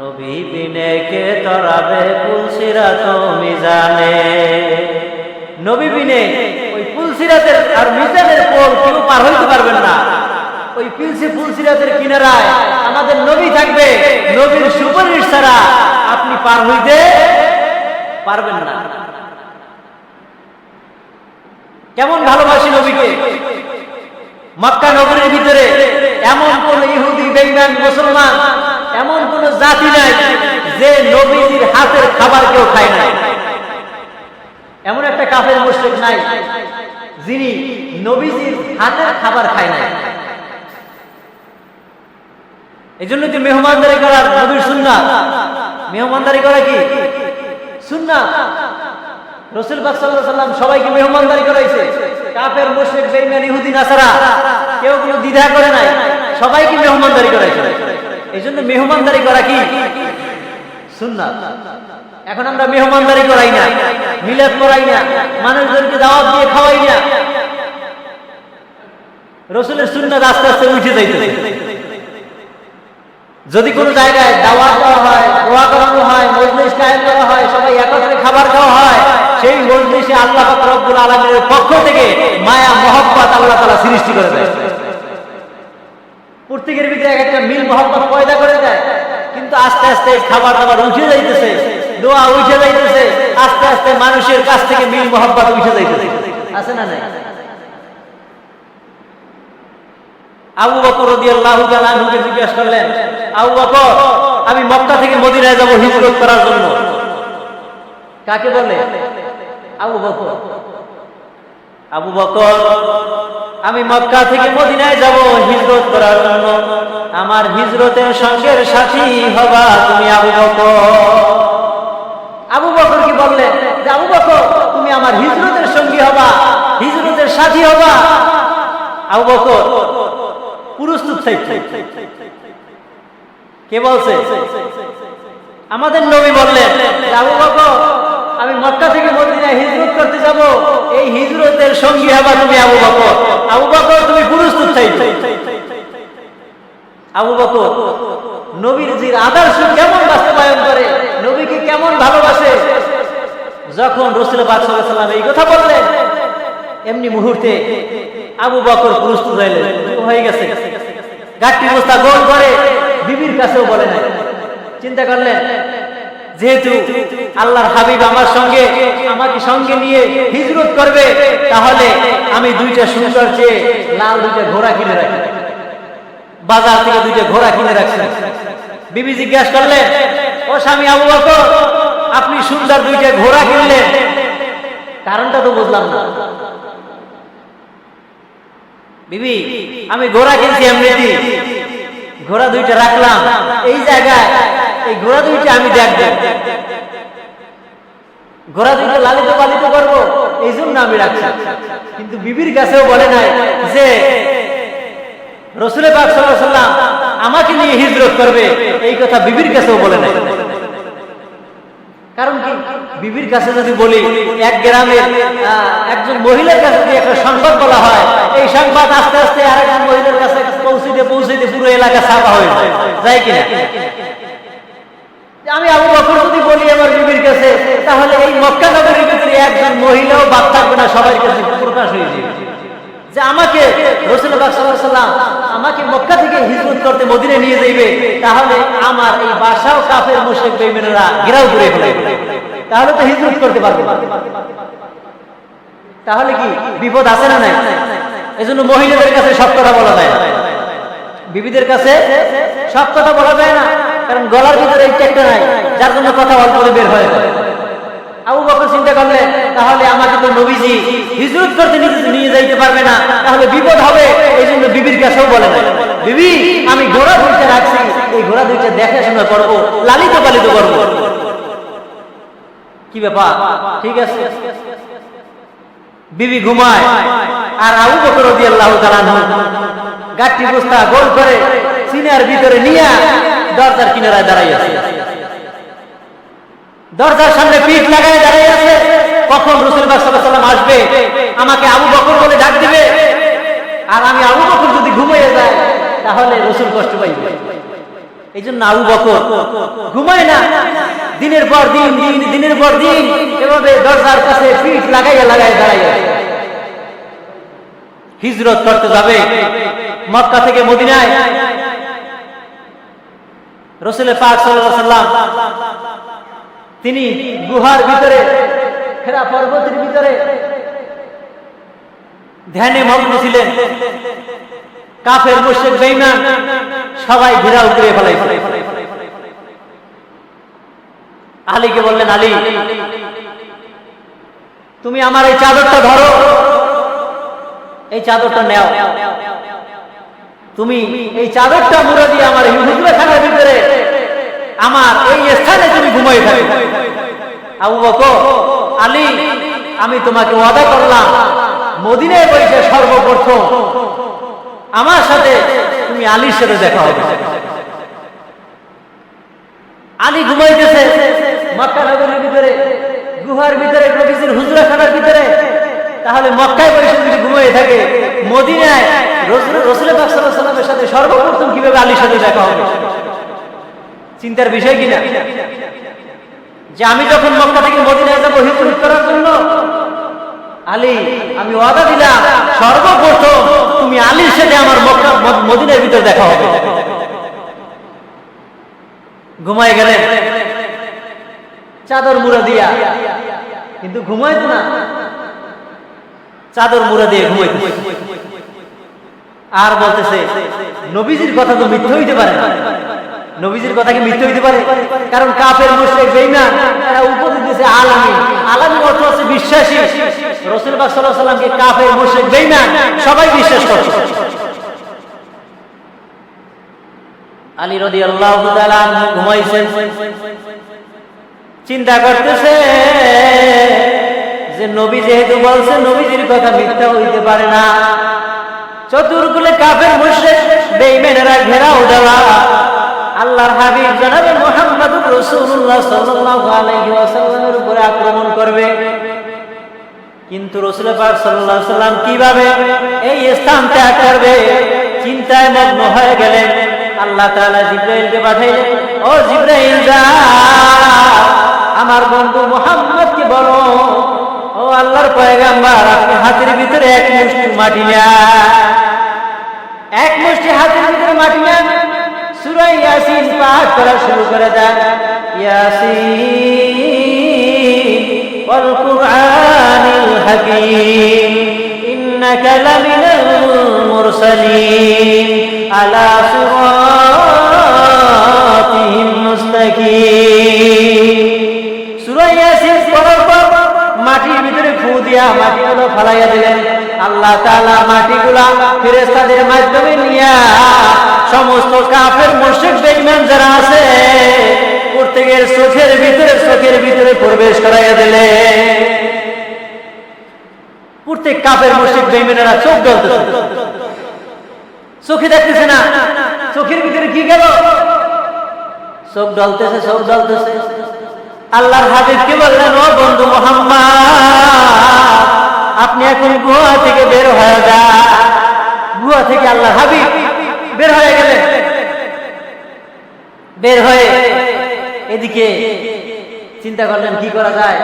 নবী তরাবে পুলসিরাত মিজানে নবী বিনে ওই আর মিজানের পোল কেউ পার হইতে পারবেন না। ওই পিলসি কিনারায় আমাদের নবী থাকবে, নবীর সুপারিশ ছাড়া আপনি পার হইতে পারবেন না। কেমন ভালোবাসি নবীকে। মক্কা নগরীর ভিতরে এমন কোন ইহুদি বেঙ্গান মুসলমান এমন কোন জাতি নাই যে নবীজির হাতের খাবার কেউ খায় নাই। এমন একটা কাফের মুশরিক নাই যিনি নবীজির হাতের খাবার খায় নাই। এই জন্য যে মেহমানদারি করা নবীর সুন্নাত। মেহমানদারি করা কি? সুন্নাত। রসুল পাক সাল্লাল্লাহু সাল্লাম সবাইকে মেহমানদারি করাইছে। কাফের, মুশরিক, বেঈমান, ইহুদি, নাসারা, কেউ কোনো দ্বিধা করে নাই। সবাইকে মেহমানদারি করাইছে। এই জন্য মেহমানদারি করা কি? এখন আমরা মেহমানদারি করাই না করাই না মানুষজনকে দাওয়াত দিয়ে খাওয়াই না। রসুলের সুন্নাত আস্তে আস্তে উঠে যাইতেছে। যদি কোনো জায়গায় দাওয়াত দেওয়া হয়, দোয়া করানো হয়, মজলিস কায়েম করা হয়, সবাই একত্রে খাবার খাওয়া হয়, সেই মজলিসে আল্লাহ রব্বুল আলামিনের পক্ষ থেকে মায়া, মহব্বত আল্লাহ তাআলা সৃষ্টি করে দেয়। প্রত্যেকের ভিতরে এক একটা মিল মহব্বত পয়দা করে দেয়। কিন্তু আস্তে আস্তে খাবার দাবার উঠে যাইতেছে, দোয়া উঠে যাইতেছে, আস্তে আস্তে মানুষের কাছ থেকে মিল মহব্বত উঠে যাইতেছে। আছে না নাই? আবু বকর রাদিয়াল্লাহু তাআলা আনহুকে জিজ্ঞেস করলেন, আবু বকর, আমি মক্কা থেকে মদিনায় যাব হিজরত করার জন্য। কাকে বলে? আবু বকর। আবু বকর আমি মক্কা থেকে মদিনায় যাব হিজরত করার জন্য। আমার হিজরতের সঙ্গের সাথী হবা তুমি আবু বকর। আবু বকর কি বললেন? যে আবু বকর, তুমি আমার হিজরতের সঙ্গী হবা, হিজরতের সাথী হবা। আবু বকর থাকছে কে বলছে? আমাদের নবী বললেন আবু বকর আমি মক্কা থেকে মদিনায় হিজরত করতে যাব। এই হিজরতের সঙ্গী হবা তুমি আবু বকর। আবু বকর, তুমি পুরস্তুত থাকছে আবু বকর নবীর জির আদর্শ কেমন বাস্তবায়ন করে? নবীকে কেমন ভালোবাসে? যখন রসুল সাল্লাম এই কথা বললেন, এমনি মুহূর্তে আবু বকর প্রস্তুত হইলেন হয়ে গেছে। গাঠটি অবস্থা গোল করে বিবির কাছেও বলে নাই। চিন্তা করলেন যেহেতু আল্লাহর হাবিব আমার সঙ্গে, আমাকে সঙ্গে নিয়ে হিজরত করবে, তাহলে আমি দুইটা সুন্দর চেয়ে লাল দুইটা ঘোড়া কিনে রাখি। বাজার থেকে দুইটা ঘোড়া কিনে রাখছেন বিবি জিজ্ঞাসা করলেন ও স্বামী আবু বকর, আপনি সুন্দর দুইটা ঘোড়া কিনলেন? কারণটা তো বুঝলাম না। বিবি, আমি ঘোড়া কিনছি এমনিতে ঘোড়া দুইটা রাখলাম। এই জায়গায় এই ঘোড়া দুইটা আমি দেখব ঘোড়া দুইটা লালিত পালিত করব, এই জন্য আমি রাখছি। কিন্তু বিবির কাছেও বলে নাই যে, রসুলের পাক সাল্লাম আমাকে নিয়ে হিজরত করবে, এই কথা বিবির কাছেও বলে নাই। কারণ কি? বিবির কাছে যদি বলি, এক গ্রামের একজন মহিলার কাছে যদি একটা সংবাদ বলা হয়, এই সংবাদ আস্তে আস্তে আরেকজন মহিলার কাছে পৌঁছিতে পৌঁছিতে পুরো এলাকা ছাপা হয়ে যায় কিনা? আমি আবু বকর যদি বলি আমার বিবির কাছে, তাহলে এই মক্কা নগরীর ভিতরে একজন মহিলাও বাদ থাকবে না কাছে প্রকাশ হয়ে যাবে। যে আমাকে রসুল্লাহ সাল্লাম আমাকে মক্কা থেকে হিজরত করতে মদিনে নিয়ে যাইবে, তাহলে আমার এই বাসাও কাফের মুশেক করে ফেলে তাহলে তো হিজরত করতে পারব। তাহলে কি বিপদ আছে না নাই? এজন্য মহিলাদের কাছে সব কথা বলা যায় বিবিদের কাছে সব কথা বলা যায় না। কারণ গলার ভিতরে এই একটা নাই, যার জন্য কথা অল্প বের হয়ে। আবু বকর চিন্তা করলে, তাহলে আমাকে তো নবীজি হিজরত করতে নিয়ে যাইতে পারবে না, তাহলে বিপদ হবে এই জন্য বিবির কাছেও বলে না বিবি, আমি ঘোড়া দুইটা রাখছি, এই ঘোড়া দুইটা দেখাশোনা করব লালিত পালিত করব। কি ব্যাপার? ঠিক আছে। বিবি ঘুমায়, আর আবু বকর রাদিয়াল্লাহু তাআলা গাঠি বস্তা গোল করে সিনার ভিতরে নিয়ে দরজার কিনারায় দাঁড়াই আছে। দরজার সামনে পিঠ লাগায় দাঁড়িয়ে আছে। কখন রসুল সাল্লাম আসবে, আমাকে আবু বকর বলে ডাক দিবে। আর আমি আবু বকর যদি ঘুমিয়ে যায়, তাহলে রসুল কষ্ট পাইবে। এই জন্য আবু বকর, ঘুমায় না। দিনের পর দিন দিন, দিনের পর দিন, এভাবে দরজার কাছে পিঠ লাগাইয়া লাগাই দাঁড়াইয়া হিজরত করতে যাবে। মক্কা থেকে মদিনায় রসুল পাক সাল্লাম তিনি গুহার ভিতরে ফেরা পর্বতের ভিতরে ধ্যানে মগ্ন ছিলেন। কাফের মুশরিক বেঈমান সবাই ঘেরাও করে ফেলাই আলীকে বললেন, আলী, তুমি আমার এই চাদরটা ধরো। এই চাদরটা নেও। তুমি এই চাদরটা মুড়ে দিয়ে আমার হুজুরে খানার ভিতরে আমার এই স্থানে তুমি ঘুমাই থাকো। আবু বকর, আলী, আমি তোমাকে ওয়াদা করলাম, মদিনায় বসে সর্বপ্রথম আমার সাথে তুমি আলীর সাথে দেখা হবে। আলী ঘুমাইতেছে, মক্কা নগরের ভিতরে, গুহার ভিতরে হুজরা খানার ভিতরে। তাহলে মক্কায় বসে যদি ঘুমিয়ে থাকে, মদিনায় রসুল রসুল পাক সাল্লাল্লাহু আলাইহি ওয়াসাল্লামের সাথে সর্বপ্রথম কীভাবে আলীর সাথে দেখা হবে? চিন্তার বিষয় কিনা? যে আমি যখন মক্কা থেকে মদিনায় যাব, হিজরত করার জন্য, আলী, আমি ওয়াদা দিলাম, সর্বপ্রথম তুমি আলীর সাথে আমার মক্কা মদিনার ভিতরে দেখা হবে। ঘুমায় গেলেন চাদর মুড়া দিয়া, কিন্তু ঘুমাইতো না। চাদর মুড়া দিয়ে ঘুমাইতো আর বলতেছে, নবীজির কথা তো মিথ্যে হইতে পারে না। নবীজির কথা কি মিথ্যে হইতে পারে? কারণ কাফের মুশরিক বেঈমান, তারা উপদেশ দিয়েছে আলামী। আলামী অর্থ হচ্ছে বিশ্বাসী। রাসূল পাক সাল্লাল্লাহু আলাইহি কাফের মুশরিক বেঈমান সবাই বিশ্বাস করে আলী রাদিয়াল্লাহু তাআলা ঘুমাইছেন। চিন্তা করতেছে যে নবী যেহেতু বলছে নবীজির কথা মিথ্যা হইতে পারে না। চতুর্কুলে কাফের মুশরিক বেঈমানেরা ঘেরাও দেওয়া। আল্লাহর হাবিব জনাবে মুহাম্মদুর রাসূলুল্লাহ সাল্লাল্লাহু আলাইহি ওয়াসাল্লামের উপরে আক্রমণ করবে। কিন্তু রসুল পাক সাল্লাল্লাহু সাল্লাম কীভাবে এই স্থান ত্যাগ করবে? চিন্তায় মগ্ন হয়ে গেলেন। আল্লাহ তাআলা জিব্রাইলকে পাঠাইলেন, ও জিব্রাইল, যা। আমার বন্ধু মুহাম্মদকে বলো। ও আল্লাহর পয়গাম্বার, আপনি হাতের ভিতরে এক মুষ্টি মাটি নেন। এক মুষ্টি হাতের ভিতরে মাটি নেন। ইয়াসিন পাঠ করা শুরু করে দেন। ইয়াসিন, ওয়াল হাকীম, ইন্নাকা লামিনাল মুরসালিন, আলা সিরাতিম মুস্তাকিম। সূরা ইয়াসিন মাটির ভিতরে ফু দিয়া মাটিগুলো ফালাইয়া দিলেন। আল্লাহ তাআলা মাটিগুলা ফেরেশতাদের মাধ্যমে নিয়া সমস্ত কাফের মুশরিক বেঈমান যারা আছে, প্রত্যেকের চোখের ভিতরে চোখের ভিতরে প্রবেশ করাইয়া দিলেন প্রত্যেক কাফের মুশরিক বেঈমানেরা চোখ জ্বলতেছে। চোখে দেখতেছে না। চোখের ভিতরে কি গেল? চোখ ডলতেছে চোখ ডলতেছে আল্লাহর হাবিবকে বললেন, ও বন্ধু মোহাম্মদ, আপনি এখন গুহা থেকে বের হয়ে যান গুহা থেকে আল্লাহ হাবিব বের হয়ে গেলেন বের হয়ে এদিকে চিন্তা করলেন, কি করা যায়?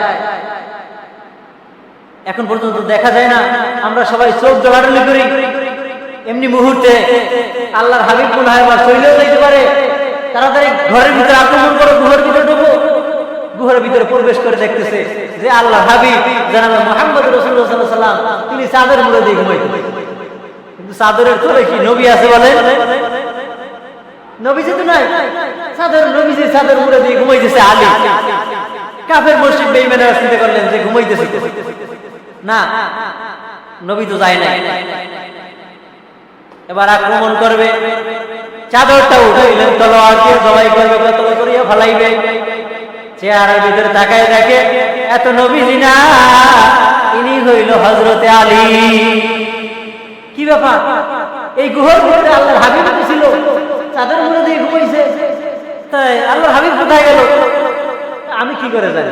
এখন পর্যন্ত দেখা যায় না, আমরা সবাই চোখ জড়াডলি করি। এমনি মুহূর্তে আল্লাহর হাবিব মনে হয় শৈলেও যাইতে পারে। তাড়াতাড়ি ঘরের ভিতরে আক্রমণ করো, গুহার ভিতরে ঢুকো। গুহার ভিতরে প্রবেশ করে দেখতেছে যে আল্লাহ হাবিব, জানাবে মোহাম্মদ রসুল্লাহ সাল্লাম তিনি চাঁদের মুড়ে দিয়ে কিন্তু চাদরের তলে কি নবী আছে বলে? নবীজি তো নাই চাদর নবীজি চাদর মুড়ে দিয়ে ঘুমাইতেছে আলী। কাফের মসজিদ বেইমানেরা চিন্তা করলেন যে ঘুমাইতেছে না, নবী তো যায় নাই। এবার আক্রমণ করবে? চাদরটা উঠাইলেন তলোয়ার দিয়ে জবাই করবে কতল করিয়া ফালাইবে। চেহারার ভিতরে তাকায় দেখে, এত নবীজি না, ইনি হইল হজরতে আলী। কি ব্যাপার? এই গুহর ভিতরে আল্লাহর হাবিব ছিল, চাদর মুড়ে দিয়ে ঘুমাইছে। তাই আল্লাহর হাবিব কোথায় গেল? আমি কি করে জানি?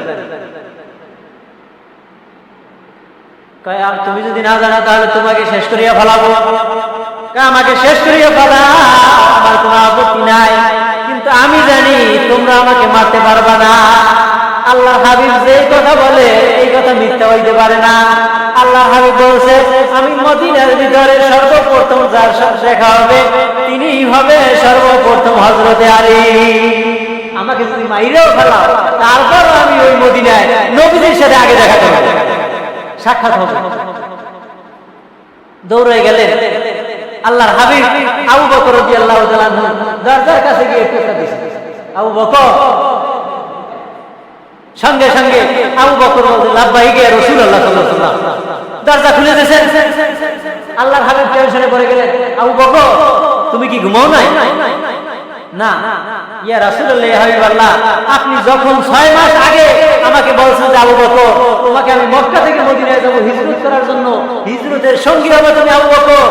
তুমি যদি না জানো, তাহলে তোমাকে শেষ করিয়া ফেলাবো। আমাকে শেষ করিয়া ফেলা আপত্তি নাই। কিন্তু আমি জানি তোমরা আমাকে মারতে পারবা না। আল্লাহ হাবিব যে কথা বলে, এই কথা মিথ্যা হইতে পারে না। আল্লাহ হাবিব বলছে, আমি মদিনার ভিতরে সর্বপ্রথম যার সাথে দেখা হবে তিনি হবে সর্বপ্রথম হজরতে আলী। আমাকে যদি মাইরেও ফেলাও, তারপর আমি ওই মদিনায় নবীদের সাথে আগে দেখা সাক্ষাৎ হবে। দৌড়ে গেলেন আল্লাহর হাবিব আবু বকর রাদিয়াল্লাহু তাআলা দরজার কাছে গিয়ে আবু বকর সঙ্গে সঙ্গে আবু বকর বলতে লাভবাহিক রাসূলুল্লাহ সাল্লাল্লাহু আলাইহি ওয়াসাল্লাম দরজা খুলে দিয়েছেন। আল্লাহর হাবিব টেনশনে পড়ে গেলেন, আবু বকর, তুমি কি ঘুমাও নাই? না। ইয়া রাসূলুল্লাহ, ইয়া হাবিবাল্লাহ, আপনি যখন 6 মাস আগে আমাকে বলছেন যে, আবু বকর, তোমাকে আমি মক্কা থেকে মদিনায় যাব হিজরত করার জন্য, হিজরতের সঙ্গী হবে তুমি, আবু বকর।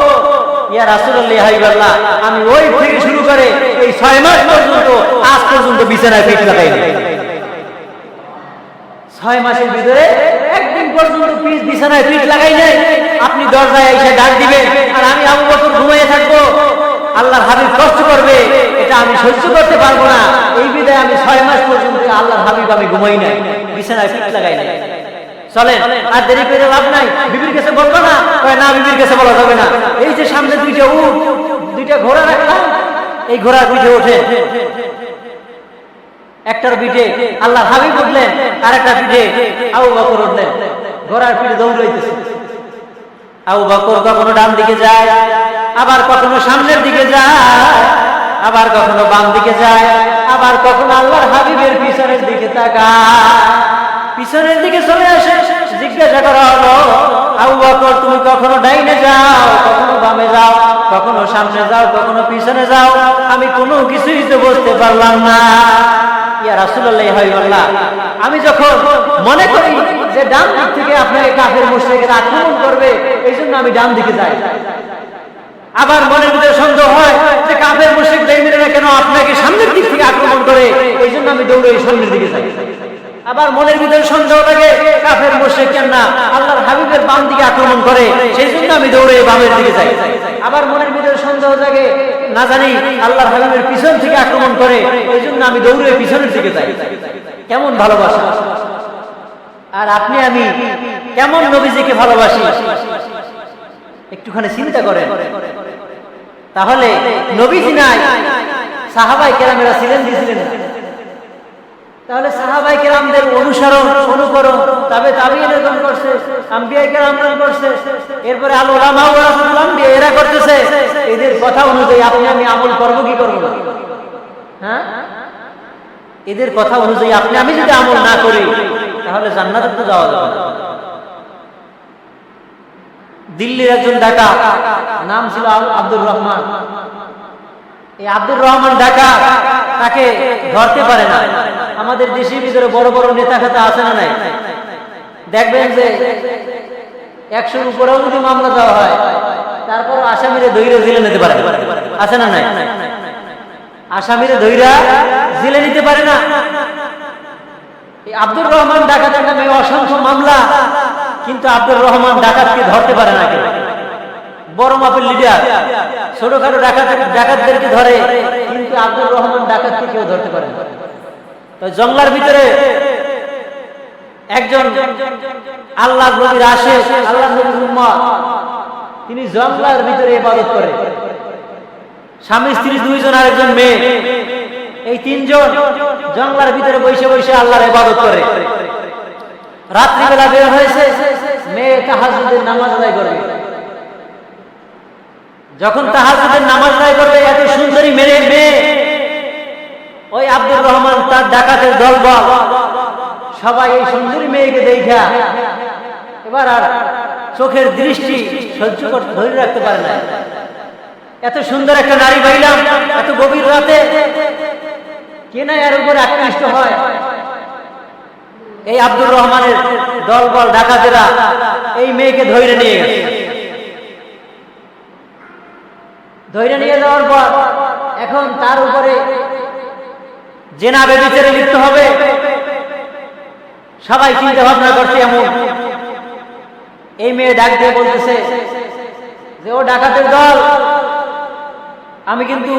ইয়া রাসূলুল্লাহ, ইয়া হাবিবাল্লাহ, আমি ওই থেকে শুরু করে এই 6 মাস পর্যন্ত, আজ পর্যন্ত বিছানায় পিঠ লাগাইনি। ছয় মাসের ভিতরে একদিন পর্যন্ত পিঠ বিছানায় পিঠ লাগাই নাই আপনি দরজায় এসে ডাক দিবেন আর আমি আবু বকর ঘুমিয়ে থাকব। আল্লাহর হাবিব কষ্ট করবে, এটা আমি সহ্য করতে পারব না। এই বিদায় আমি ছয় মাস পর্যন্ত আল্লাহর হাবিব আমি ঘুমাই নাই, বিছানায় পিঠ লাগাই নাই। চলেন, আর দেরি করে লাভ নাই, বিবির কাছে বলব না। না, বিবির কাছে বলা যাবে না। এই যে সামনে দুইটা উট, দুইটা ঘোড়া রাখলাম এই ঘোড়া পিঠে ওঠে। একটার পিঠে আল্লাহ হাবিব উঠলেন আর একটা পিঠে আবু বকর উঠলেন। ঘোড়ার পিঠে দৌড়াইতেছে আবু বকর কখনো ডান দিকে যায়, আবার কখনো সামনের দিকে যায়, আবার কখনো বাম দিকে যায়, আবার কখনো আল্লাহর হাবিবের পিছনের দিকে তাকায়। পিছনের দিকে চলে আসে জিজ্ঞাসা করা হলো, আবু বকর, তুমি কখনো ডাইনে যাও, কখনো বামে যাও, কখনো সামনে যাও, কখনো পিছনে যাও, আমি কোনো কিছুই তো বুঝতে পারলাম না। ইয়া রাসূলুল্লাহ হাবিবাল্লাহ। আমি যখন মনে করি যে ডান দিক থেকে আপনাকে কাফের মুশরিকেরা আক্রমণ করবে, এই জন্য আমি ডান দিকে যাই। আবার মনের ভিতরে সন্দেহ হয় যে কাফের মুশরিক বেঈমানেরা কেন আপনাকে সামনের দিক থেকে আক্রমণ করে? এই জন্য আমি দৌড়ে সামনের দিকে যাই। আবার মনের ভিতরে সন্দেহ লাগে, কাফের মুশরিক কেন না, আল্লাহর হাবিবের বাম দিকে আক্রমণ করে, সেই জন্য আমি দৌড়ে বামের দিকে যাই। আবার মনের ভিতরে সন্দেহ জাগে, না জানি আল্লাহর হাবিবের পিছন থেকে আক্রমণ করে, এই জন্য আমি দৌড়ে পিছনের দিকে যাই। কেমন ভালোবাসা? আর আপনি, আমি কেমন নবীজিকে ভালোবাসি? একটুখানি চিন্তা করেন। তাহলে নবীজি নাই, সাহাবাই কেরামেরা ছিলেন দিয়েছিলেন তাহলে সাহাবাই কেরামদের অনুসরণ, অনুকরণ, তবে তাবি এরকম করছে আম্বিয়াই কেরামরা করছে, এরপরে আলো আম্বিয়া, এরা করতেছে। এদের কথা অনুযায়ী আপনি, আমি আমল করব কি করব না? হ্যাঁ? এদের কথা অনুযায়ী আপনি আমি যদি আমল না করি, তাহলে জান্নাতে তো যাওয়া যাবে দিল্লির একজন ডাকা নাম ছিল আব্দুর রহমান। এই আব্দুর রহমান ডাকা তাকে ধরতে পারে না। আমাদের দেশের ভিতরে বড় বড় নেতা খেতা আছে না নাই? দেখবেন যে একশোর উপরেও যদি মামলা দেওয়া হয় তারপর আসামিরে ধৈর্য জেলে নিতে পারে। আছে না নাই? আসামিরে ধৈরা জেলে নিতে পারে না। আব্দুর রহমান ডাকাতের নামে অসংখ্য মামলা, কিন্তু আব্দুর রহমান ডাকাতকে ধরতে পারে না বড় মাপের লিডার, ছোটখাটো ডাকাত ডাকাতদেরকে ধরে, কিন্তু আব্দুর রহমান ডাকাতকে কেউ ধরতে পারে না। জঙ্গলার ভিতরে একজন আল্লাহ নবীর আসে আল্লাহ নবীর তিনি জঙ্গলার ভিতরে ইবাদত করে। স্বামী, স্ত্রী দুইজন আর একজন মেয়ে। এই তিনজন জঙ্গলার ভিতরে বসে বসে আল্লাহর ইবাদত করে। রাত্রিবেলা বের হয়েছে, মেয়ে তাহাজুদের নামাজ আদায় করবে। যখন তাহাজুদের নামাজ আদায় করবে, এত সুন্দরী মেয়ে মেয়ে। ওই আব্দুর রহমান তার ডাকাতের দল বল সবাই এই সুন্দরী মেয়েকে দেখা। এবার আর চোখের দৃষ্টি সহ্য করতে ধরে রাখতে পারে না এত সুন্দর একটা নারী পাইলাম, এত গভীর রাতে। কে না এর উপরে আকৃষ্ট হয়? এই আব্দুর রহমানের দল বল ডাকাতেরা এই মেয়েকে ধৈর্য নিয়ে গেছে। ধৈর্য নিয়ে যাওয়ার পর এখন তার উপরে জেনা বেবিচারে লিপ্ত হবে। সবাই চিন্তা ভাবনা করছে এমন। এই মেয়ে ডাক দিয়ে বলতেছে যে, ও ডাকাতের দল আমি কিন্তু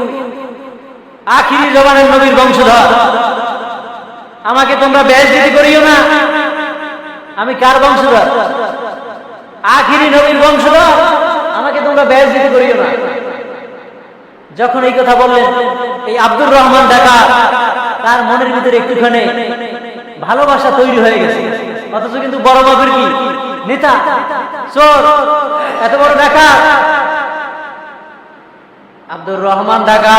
আখিরি জবানের নবীর বংশধর। আমাকে তোমরা বেজতি করিও না। আমি কার বংশধর? আখিরি নবীর বংশধর? আমাকে তোমরা বেজতি করিও না। যখন এই কথা বললেন, এই আব্দুর রহমান ঢাকা তার মনের ভিতরে একটুখানি ভালোবাসা তৈরি হয়ে গেছে। অথচ কিন্তু বড় বাবুর কি? নেতা। চোর। এত বড় দেখা আব্দুর রহমান ঢাকা,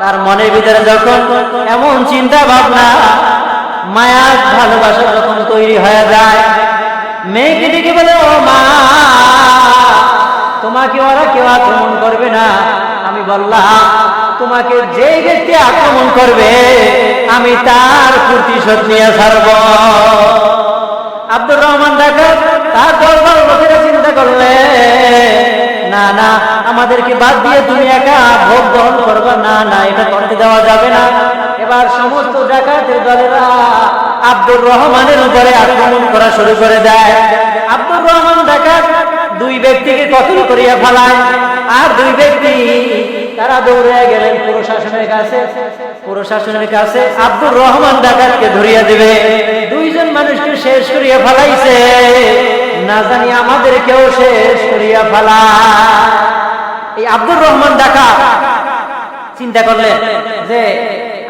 তার মনের ভিতরে যখন এমন চিন্তা ভাবনা মায়া ভালোবাসা যখন তৈরি হয়ে যায়, মেয়েকে ডেকে বলে, ও মা, তোমাকে ওরা কেউ আক্রমণ করবে না। আমি বললাম, তোমাকে যে ব্যক্তি আক্রমণ করবে, আমি তার প্রতিশোধ নিয়ে ছাড়ব। আব্দুর রহমান ঢাকা তার দরবার লোকেরা চিন্তা করলে না না, আমাদেরকে বাদ দিয়ে তুমি একা ভোগ গ্রহণ করবা। না না, এটা করতে দেওয়া যাবে না। এবার সমস্ত ডাকাতের দলেরা আব্দুর রহমানের উপরে আক্রমণ করা শুরু করে দেয়। আব্দুর রহমান ডাকাত দুই ব্যক্তিকে কতল করিয়া ফেলায়, আর দুই ব্যক্তি তারা দৌড়ে গেলেন প্রশাসনের কাছে। প্রশাসনের কাছে আব্দুর রহমান ডাকাতকে ধরিয়া দিবে। দুইজন মানুষকে শেষ করিয়া ফেলাইছে। না জানি আমাদেরকেও শেষ করিয়া ফেলা। এই আব্দুর রহমান ডাকাত চিন্তা করলেন যে,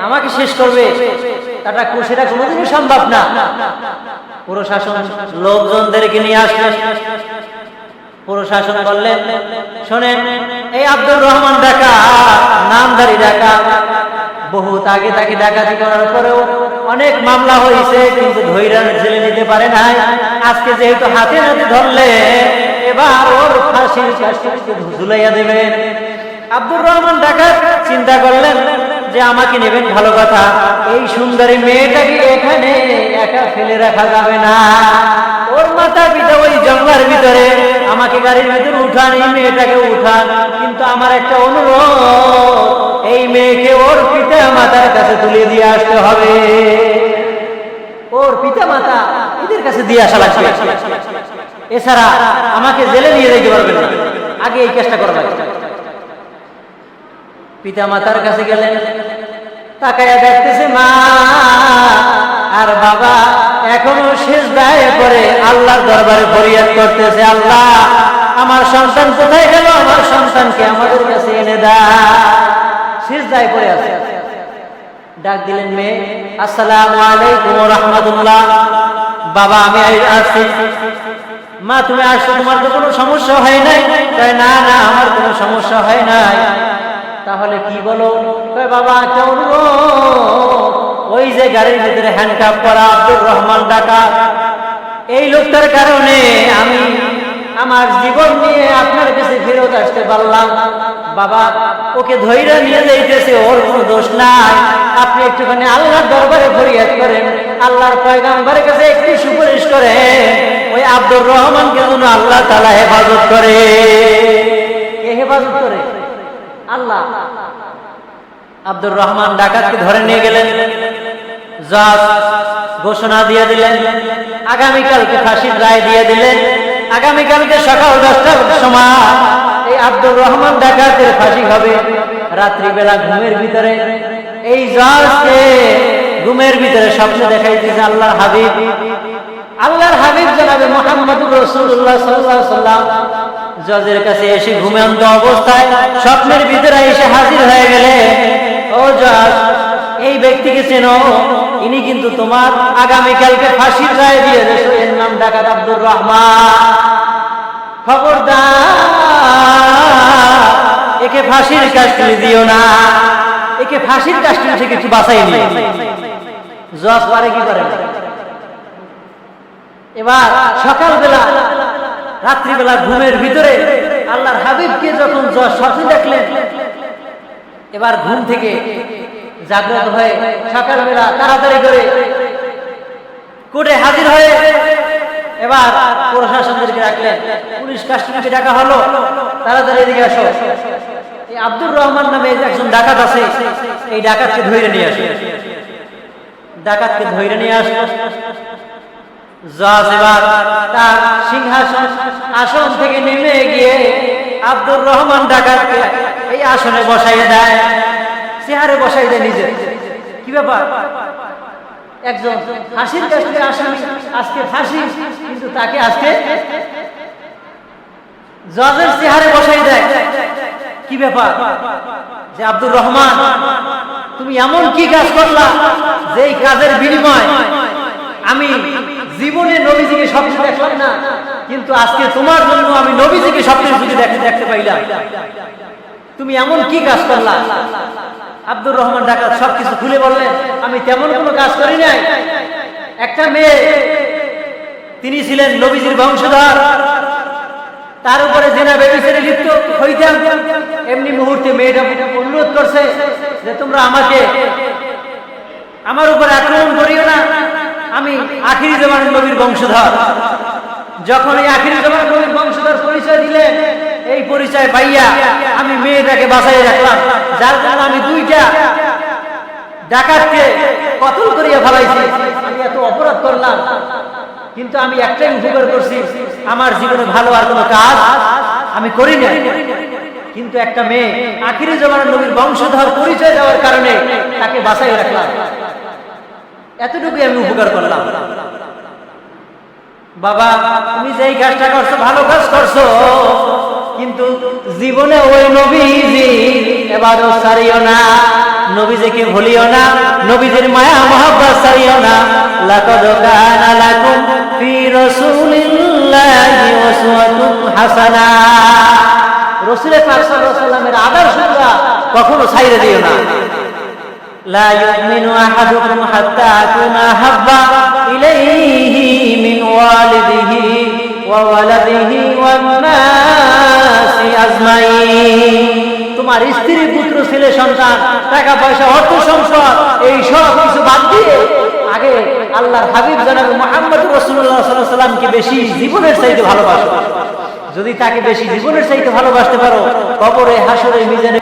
আমাকে শেষ করবে, তাটা সেটা কোনোদিনই সম্ভব না। প্রশাসন লোকজনদেরকে নিয়ে আসলেন প্রশাসন বললেন, শোনেন, এই আব্দুর রহমান ডাকা নামধারী ডাকা বহুত আগে তাকে ডাকাতি করার পরেও অনেক মামলা হয়েছে, কিন্তু ধৈর্য জেলে নিতে পারে নাই। আজকে যেহেতু হাতে হাতে ধরলে, এবার ওর কাছে ঝুলাইয়া দেবেন। আব্দুর রহমান ডাকাত চিন্তা করলেন যে আমাকে নেবেন ভালো কথা, এই সুন্দরী মেয়েটাকে এখানে একা ফেলে রাখা যাবে না। ওর মাথা পিতা ওই জঙ্গলার ভিতরে, আমাকে গাড়ির ভিতরে উঠান, এই মেয়েটাকে উঠান। কিন্তু আমার একটা অনুরোধ, এই মেয়েকে ওর পিতা মাতার কাছে তুলে দিয়ে আসতে হবে। ওর পিতা মাতা এদের কাছে দিয়ে আসা লাগবে। এছাড়া আমাকে জেলে নিয়ে যেতে পারবেন না। আগে এই চেষ্টা করা লাগবে। পিতা মাতার কাছে গেলেন তাকায়া দেখতেছে মা, আর বাবা এখনও শেষ দায় করে আল্লাহর দরবারে ফরিয়াদ করতেছে, আল্লাহ, আমার সন্তান কোথায় গেল? আমার সন্তানকে আমাদের কাছে এনে দা। শেষ দায়ে করে আছে। ডাক দিলেন মেয়ে, আসসালামু আলাইকুম রহমতুল্লাহ। বাবা, আমি আসছি। মা, তুমি আসছো, তোমার তো কোনো সমস্যা হয় নাই? কয়, না না, আমার কোনো সমস্যা হয় নাই। তাহলে কি বলো? বাবা অনুরোধ ওই যে গাড়ির ভিতরে হ্যান্ডকাপ করা আব্দুর রহমান ডাকা। এই লোকটার কারণে আমি আমার জীবন নিয়ে আপনার কাছে ফেরত আসতে পারলাম। বাবা, ওকে ধৈর্য নিয়ে যাইতেছে, ওর কোনো দোষ নাই। আপনি একটুখানি আল্লাহর দরবারে ফরিয়াদ করেন, আল্লাহর পয়গাম্বারের কাছে একটু সুপারিশ করেন, ওই আব্দুর রহমানকে যেন আল্লাহ তালা হেফাজত করে। কে হেফাজত করে? আব্দুর রহমান ডাকাতকে ধরে নিয়ে গেলেন। জজ ঘোষণা দিয়ে দিলেন। আগামীকালকে ফাঁসির রায় দিয়ে দিলেন। আগামীকালকে সকাল দশটার সময় এই আব্দুর রহমান ডাকাতের ফাঁসি হবে। রাত্রিবেলা ঘুমের ভিতরে। এই জজকে ঘুমের ভিতরে স্বপ্ন দেখাইতেছে আল্লাহর হাবিব। আল্লাহর হাবিব জানাবে মোহাম্মদুর রসুল্লাহ সাল্লাহ সাল্লাম জজের কাছে এসে ঘুমন্ত অবস্থায় স্বপ্নের ভিতরে এসে হাজির হয়ে গেলে, ও জজ, এই ব্যক্তিকে চেনো, ইনি কিন্তু তোমার আগামীকালকে ফাঁসির রায় দিয়ে দেশো। এর নাম ডাকাত আব্দুর রহমান। খবরদার, একে ফাঁসির কাস্টডি দিও না। একে ফাঁসির কাস্টডি থেকে একটু বাঁচাই নিয়ে জজ পারে কি করে? এবার সকালবেলা রাত্রিবেলা ঘুমের ভিতরে আল্লাহর হাবিবকে যখন স্বপ্নে দেখলেন, এবার ঘুম থেকে জাগ্রত হয়ে সকালবেলা তাড়াতাড়ি করে কোর্টে হাজির হয়ে এবার প্রশাসনদেরকে রাখলেন পুলিশ কাস্টডিকে ডাকা হলো, তাড়াতাড়ি এদিকে আসো। এই আব্দুর রহমান নামে একজন ডাকাত আছে, এই ডাকাতকে ধরে নিয়ে আসো। ডাকাতকে ধরে নিয়ে আসলো সিংহাসন আসন থেকে নেমে গিয়ে আব্দুর রহমান ডাকাতকে এই আসনে দেয়। চেহারে বসাই দেয় নিজে। কি ব্যাপার? একজন কাছ আসামি আজকে ফাঁসি, কিন্তু তাকে আজকে জজের চেহারে বসাই দেয়। কি ব্যাপার? যে আব্দুর রহমান, তুমি এমন কি কাজ করলা? যে এই কাজের বিনিময় আমি জীবনে নবীজিকে স্বপ্ন দেখলাম না, কিন্তু আজকে তোমার জন্য আমি নবীজিকে স্বপ্নের যুগে দেখতে পাইলাম। তুমি এমন কি কাজ করলা? আব্দুর রহমান ডাকাত সবকিছু খুলে বললেন, আমি তেমন কোনো কাজ করি নাই। একটা মেয়ে, তিনি ছিলেন নবীজির বংশধর। তার উপরে জেনা বেবিসেরে লিপ্ত হইতাম এমনি মুহূর্তে মেয়েটা অনুরোধ করছে যে, তোমরা আমাকে, আমার উপরে আক্রমণ করিও না। আমি আখিরি জমানের নবীর বংশধর। যখন এই আখিরি জমানের নবীর বংশধর পরিচয় দিলেন এই পরিচয় পাইয়া আমি মেয়েটাকে বাঁচাই রাখলাম। যার জন্য আমি দুইটা ডাকাতকে কতল করিয়া ফেলাইছি। আমি এত অপরাধ করলাম, কিন্তু আমি একটাই উপকার করছি, আমার জীবনে ভালো আর কোনো কাজ আমি করি না কিন্তু একটা মেয়ে আখিরি জমানের নবীর বংশধর পরিচয় দেওয়ার কারণে তাকে বাঁচাই রাখলাম। এতটুকুই আমি উপকার করলাম। বাবা, তুমি যেই কাজটা করছ, ভালো কাজ করছ, কিন্তু জীবনে ওই নবীজি এবারও সারিও না, নবীজিকে ভুলিও না, নবীজির মায়া, মহাব্বত সারিও না। লাকাদ কানা লাকুম ফি রাসূলিল্লাহি উসওয়াতুন হাসানা। রাসূল পাক আদর্শটা কখনো ছাইরে দিও না। لا يؤمن أحدكم حتى أكون أحب إليه من والده وولده والناس أجمعين তোমার স্ত্রী পুত্র ছেলে সন্তান টাকা পয়সা অর্থ সম্পদ এই সব কিছু বাদ দিয়ে আগে আল্লাহর হাবিব জানাবে মোহাম্মদ রসুল্লাহ সাল্লামকে বেশি জীবনের চাইতে ভালোবাসো যদি তাকে বেশি জীবনের চাইতে ভালোবাসতে পারো কবরে হাসরে মিজানে